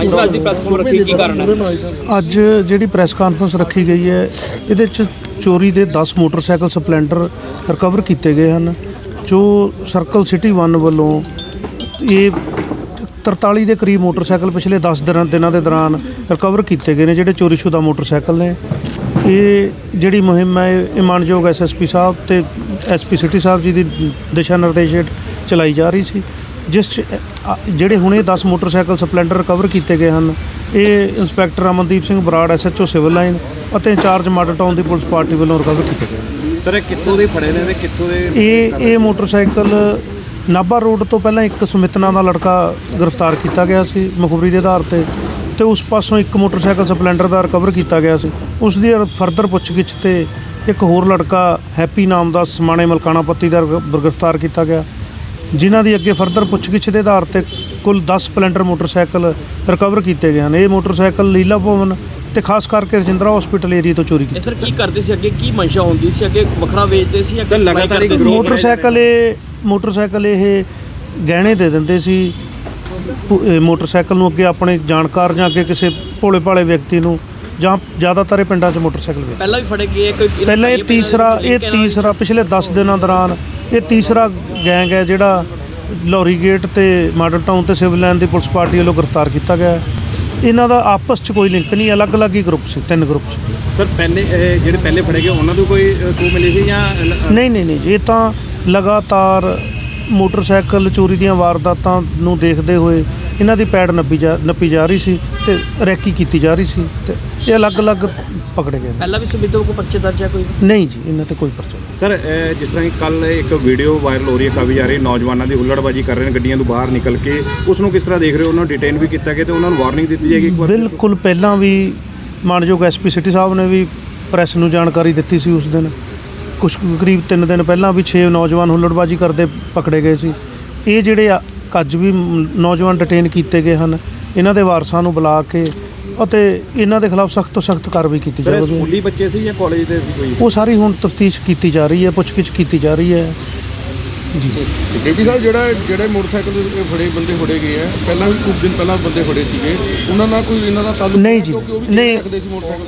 ਅੱਜ ਅੱਜ ਦੀ press conference ਰੱਖੀ ਕੀ ਕਾਰਨ ਹੈ? ਅੱਜ ਜਿਹੜੀ ਪ੍ਰੈਸ ਕਾਨਫਰੰਸ ਰੱਖੀ ਗਈ ਹੈ, ਇਹਦੇ ਚ ਚੋਰੀ ਦੇ 10 ਮੋਟਰਸਾਈਕਲ ਸਪਲੈਂਡਰ ਰਿਕਵਰ ਕੀਤੇ ਗਏ ਹਨ। ਜੋ ਸਰਕਲ ਸਿਟੀ 1 ਵੱਲੋਂ ਇਹ 43 ਦੇ ਕਰੀਬ ਮੋਟਰਸਾਈਕਲ ਪਿਛਲੇ 10 ਦਿਨਾਂ ਦੇ ਦੌਰਾਨ ਰਿਕਵਰ ਕੀਤੇ ਗਏ ਨੇ, ਜਿਹੜੇ ਚੋਰੀਸ਼ੁਦਾ ਮੋਟਰਸਾਈਕਲ ਨੇ। ਇਹ ਜਿਹੜੀ ਮੁਹਿੰਮ ਹੈ, ਇਹ ਮਾਨਯੋਗ ਐਸਐਸਪੀ ਸਾਹਿਬ ਤੇ ਐਸਪੀ ਸਿਟੀ ਸਾਹਿਬ ਜੀ ਦੀ ਦਿਸ਼ਾ ਨਿਰਦੇਸ਼ ਹੇਠ ਚਲਾਈ ਜਾ ਰਹੀ ਸੀ। ਜਿਸ 'ਚ, ਅ, ਜਿਹੜੇ ਹੁਣੇ 10 ਮੋਟਰਸਾਈਕਲ ਸਪਲੈਂਡਰ ਰਿਕਵਰ ਕੀਤੇ ਗਏ ਹਨ ਇਹ inspector Amandeep Singh Brar SHO civil line ਅਤੇ ਇੰਚਾਰਜ ਮਾਡਲ ਟਾਊਨ ਦੀ ਪੁਲਿਸ ਪਾਰਟੀ ਵੱਲੋਂ ਰਿਕਵਰ ਕੀਤੇ ਗਏ ਸਰ ਇਹ ਕਿੱਥੋਂ ਦੇ ਫੜੇ ਨੇ ਤੇ ਕਿੱਥੋਂ ਦੇ ਇਹ ਇਹ ਮੋਟਰਸਾਈਕਲ ਨਾਭਾ ਰੋਡ ਤੋਂ ਪਹਿਲਾਂ ਇੱਕ ਸੁਮਿਤਨਾ ਦਾ ਲੜਕਾ ਗ੍ਰਿਫਤਾਰ ਕੀਤਾ ਗਿਆ ਸੀ ਮੁਖਬਰੀ ਦੇ ਆਧਾਰ ਤੇ ਤੇ ਉਸ ਪਾਸੋਂ ਇੱਕ ਮੋਟਰਸਾਈਕਲ ਸਪਲੈਂਡਰ ਦਾ ਰਿਕਵਰ ਕੀਤਾ ਗਿਆ ਸੀ। ਉਸ ਦੀ ਫਰਦਰ ਪੁੱਛਗਿੱਛ ਤੇ ਇੱਕ ਹੋਰ ਲੜਕਾ ਹੈਪੀ ਨਾਮ ਦਾ ਸਮਾਣੇ ਮਲਕਾਣਾ ਪੱਤੀ ਦਾ ਗ੍ਰਿਫਤਾਰ ਕੀਤਾ ਗਿਆ। ਜਿਨ੍ਹਾਂ ਦੀ ਅੱਗੇ ਫਰਦਰ ਪੁੱਛਗਿੱਛ ਦੇ ਆਧਾਰ ਤੇ ਕੁੱਲ 10 ਸਪਲੈਂਡਰ ਮੋਟਰਸਾਈਕਲ ਰਿਕਵਰ ਕੀਤੇ ਗਏ ਹਨ। ਇਹ ਮੋਟਰਸਾਈਕਲ ਲੀਲਾ ਭਵਨ ਤੇ ਖਾਸ ਕਰਕੇ ਰਜਿੰਦਰਾ ਹਸਪੀਟਲ ਏਰੀਆ ਤੋਂ ਚੋਰੀ ਕੀਤੇ ਸਰ ਕੀ ਕਰਦੇ ਸੀ? ਅੱਗੇ ਕੀ ਮਨਸ਼ਾ ਹੁੰਦੀ ਸੀ? ਅੱਗੇ ਵੱਖਰਾ ਵੇਚਦੇ ਸੀ ਅੱਗੇ ਲਗਾਤਾਰ ਮੋਟਰਸਾਈਕਲ ਇਹ ਮੋਟਰਸਾਈਕਲ ਇਹ ਗਹਿਣੇ ਦੇ ਦਿੰਦੇ ਸੀ। ਮੋਟਰਸਾਈਕਲ ਨੂੰ ਅੱਗੇ ਆਪਣੇ ਜਾਣਕਾਰ ਜਾਂ ਅੱਗੇ ਕਿਸੇ ਭੋਲੇ ਭਾਲੇ ਵਿਅਕਤੀ ਨੂੰ ਜਾਂ ਜ਼ਿਆਦਾਤਰ ਇਹ ਪਿੰਡਾਂ 'ਚ ਮੋਟਰਸਾਈਕਲ ਵੇਚਦੇ। ਪਹਿਲਾਂ ਵੀ ਫੜੇ ਗਏ ਕੋਈ ਪਹਿਲਾਂ ਇਹ ਤੀਸਰਾ ਇਹ ਤੀਸਰਾ ਪਿਛਲੇ 10 ਦਿਨਾਂ ਦੌਰਾਨ ਇਹ ਤੀਸਰਾ ਗੈਂਗ ਹੈ ਜਿਹੜਾ ਲੌਰੀ ਗੇਟ ਤੇ ਮਾਡਲ ਟਾਊਨ ਤੇ ਸਿਵਲ ਲਾਈਨ ਦੀ ਪੁਲਿਸ ਪਾਰਟੀ ਵੱਲੋਂ ਗ੍ਰਿਫਤਾਰ ਕੀਤਾ ਗਿਆ ਹੈ। ਇਹਨਾਂ ਦਾ ਆਪਸ 'ਚ ਕੋਈ ਲਿੰਕ ਨਹੀਂ ਅਲੱਗ-ਅਲੱਗ ਹੀ ਗਰੁੱਪ ਸੀ ਤਿੰਨ ਗਰੁੱਪ ਸੀ ਸਰ ਪਹਿਲੇ ਇਹ ਜਿਹੜੇ ਪਹਿਲੇ ਫੜੇ ਗਏ ਉਹਨਾਂ ਤੋਂ ਕੋਈ ਤੂੰ ਮਿਲੀ ਸੀ ਜਾਂ ਨਹੀਂ ਨਹੀਂ ਨਹੀਂ ਇਹ ਤਾਂ ਲਗਾਤਾਰ ਮੋਟਰਸਾਈਕਲ ਚੋਰੀ ਦੀਆਂ ਵਾਰਦਾਤਾਂ ਨੂੰ ਦੇਖਦੇ ਹੋਏ ਇਹਨਾਂ ਦੀ ਪੈੜ ਨੱਪੀ ਜਾ ਨੱਪੀ ਜਾ ਰਹੀ ਸੀ ਤੇ ਰੈਕੀ ਕੀਤੀ ਜਾ ਰਹੀ ਸੀ ਤੇ ਇਹ ਅਲੱਗ-ਅਲੱਗ ਪਕੜੇ ਗਏ ਨੇ। ਪਹਿਲਾਂ ਵੀ ਸੁਬਿਧਾ ਕੋ ਪਰਚੇ ਦਰਜ ਹੈ ਕੋਈ? ਨਹੀਂ ਜੀ ਇਹਨਾਂ ਤੇ ਕੋਈ ਪਰਚਾ ਨਹੀਂ। ਸਰ ਜਿਸ ਤਰ੍ਹਾਂ ਕੱਲ ਇੱਕ ਵੀਡੀਓ ਵਾਇਰਲ ਹੋ ਰਹੀ ਹੈ ਕਾਫੀ ਜਾ ਰਹੀ ਨੌਜਵਾਨਾਂ ਦੀ ਹੁੱਲੜਬਾਜੀ ਕਰ ਰਹੇ ਨੇ ਗੱਡੀਆਂ ਤੋਂ ਬਾਹਰ ਨਿਕਲ ਕੇ। ਉਸ ਨੂੰ ਕਿਸ ਤਰ੍ਹਾਂ ਦੇਖ ਰਹੇ ਹੋ? ਉਹਨਾਂ ਨੂੰ ਡਿਟੇਨ ਵੀ ਕੀਤਾ ਗਿਆ ਤੇ ਉਹਨਾਂ ਨੂੰ ਵਾਰਨਿੰਗ ਦਿੱਤੀ ਜਾਏਗੀ ਇੱਕ ਵਾਰ ਬਿਲਕੁਲ ਪਹਿਲਾਂ ਵੀ ਮਾਨਯੋਗ ਐਸਪੀ ਸਿਟੀ ਸਾਹਿਬ ਨੇ ਵੀ ਪ੍ਰੈਸ ਨੂੰ ਜਾਣਕਾਰੀ ਦਿੱਤੀ ਸੀ ਉਸ ਦਿਨ। ਕੁਝ ਕਰੀਬ 3 ਦਿਨ ਪਹਿਲਾਂ ਵੀ 6 ਨੌਜਵਾਨ ਹੁੱਲੜਬਾਜੀ ਕਰਦੇ ਪਕੜੇ ਗਏ ਸੀ। ਇਹ ਜਿਹੜੇ ਆ- ਅੱਜ ਵੀ ਨੌਜਵਾਨ ਡਿਟੇਨ ਕੀਤੇ ਗਏ ਹਨ। ਇਹਨਾਂ ਦੇ ਵਾਰਸਾਂ ਨੂੰ ਬੁਲਾ ਕੇ ਅਤੇ ਇਹਨਾਂ ਦੇ ਖਿਲਾਫ ਸਖਤ ਤੋਂ ਸਖਤ ਕਾਰਵਾਈ ਕੀਤੀ ਸਰ ਇਹ ਜਾਵੇਗੀ। ਸਕੂਲੀ ਬੱਚੇ ਸੀ ਜਾਂ ਕਾਲਜ ਦੇ ਸੀ ਕੋਈ? ਉਹ ਸਾਰੀ ਹੁਣ ਤਫਤੀਸ਼ ਕੀਤੀ ਜਾ ਰਹੀ ਹੈ ਪੁੱਛਗਿੱਛ ਕੀਤੀ ਜਾ ਰਹੀ ਹੈ। ਜੀ। ਡਿਪਟੀ ਸਾਹਿਬ ਜਿਹੜਾ ਜਿਹੜੇ ਮੋਟਰਸਾਈਕਲ ਦੇ ਫੜੇ ਬੰਦੇ ਫੜੇ ਗਏ ਆ ਪਹਿਲਾਂ ਵੀ ਕੁਝ ਦਿਨ ਪਹਿਲਾਂ ਬੰਦੇ ਫੜੇ ਸੀਗੇ। ਉਹਨਾਂ ਨਾਲ ਕੋਈ ਇਹਨਾਂ ਦਾ ਤਾਲੁਕ ਨਹੀਂ? ਜੀ, ਕਿਉਂਕਿ ਉਹ ਵੀ ਨਹੀਂ। ਰੱਖਦੇ ਸੀ ਮੋਟਰਸਾਈਕਲ